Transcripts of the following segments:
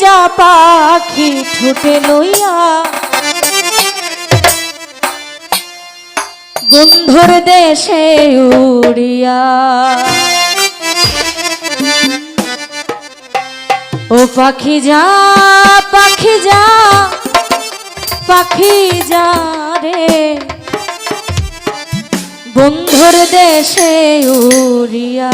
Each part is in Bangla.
যা পাখি ঠুটে লইয়া। বন্ধুর দেশে উড়িয়া। ও পাখি যা পাখি যা পাখি যা রে। বন্ধুর দেশে উড়িয়া।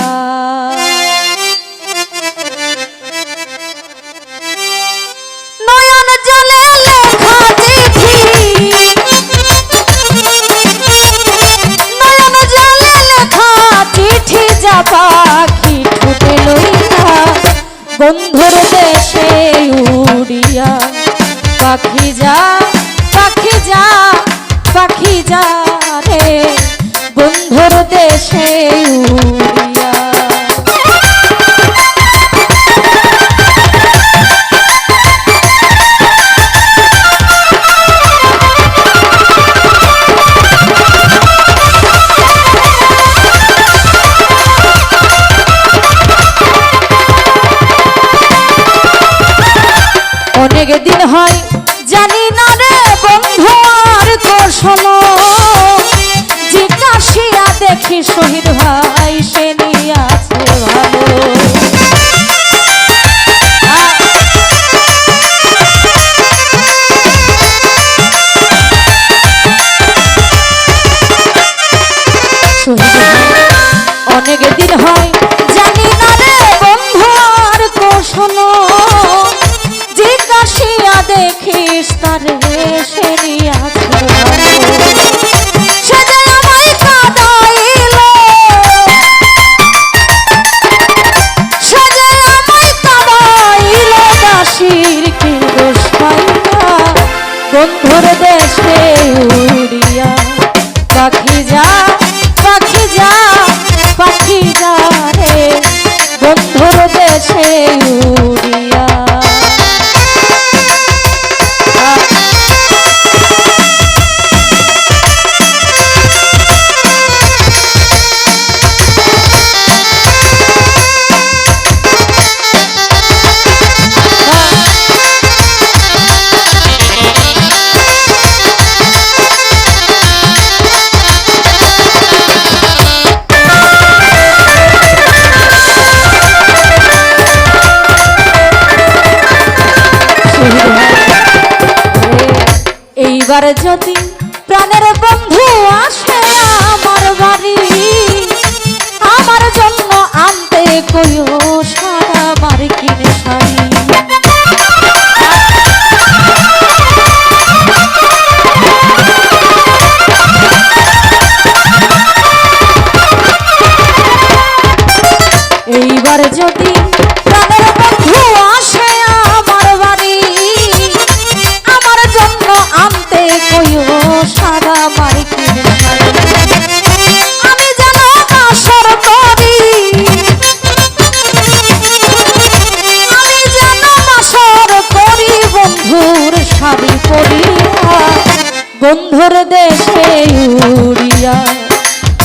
পাখি ঠুটে লইয়া, বন্ধুর দেশে উড়িয়া। পাখি যা পাখি যা পাখি যা রে, বন্ধুর দেশে উড়িয়া। দিন হয়, জানি না রে বন্ধু আর কৌশল জিজ্ঞাসিয়া দেখি শহীদ ভাই, সে নিয়ে অনেক দিন হয় যদি প্রাণের বন্ধু আসে আমার বাড়ি আমার জন্য আনতে কইও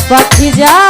পাখি যা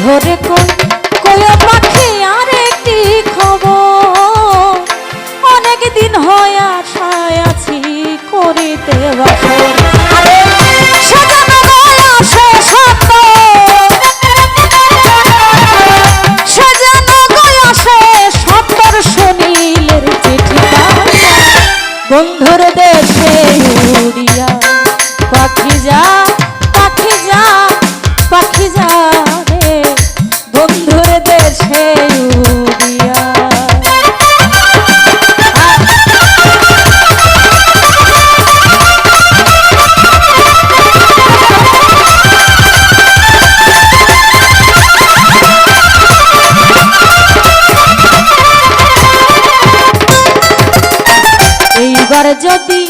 ধরে কইও পাখি আর একটি খবর? অনেক দিন হয় আশায় আছি করিতে বাসর। যদি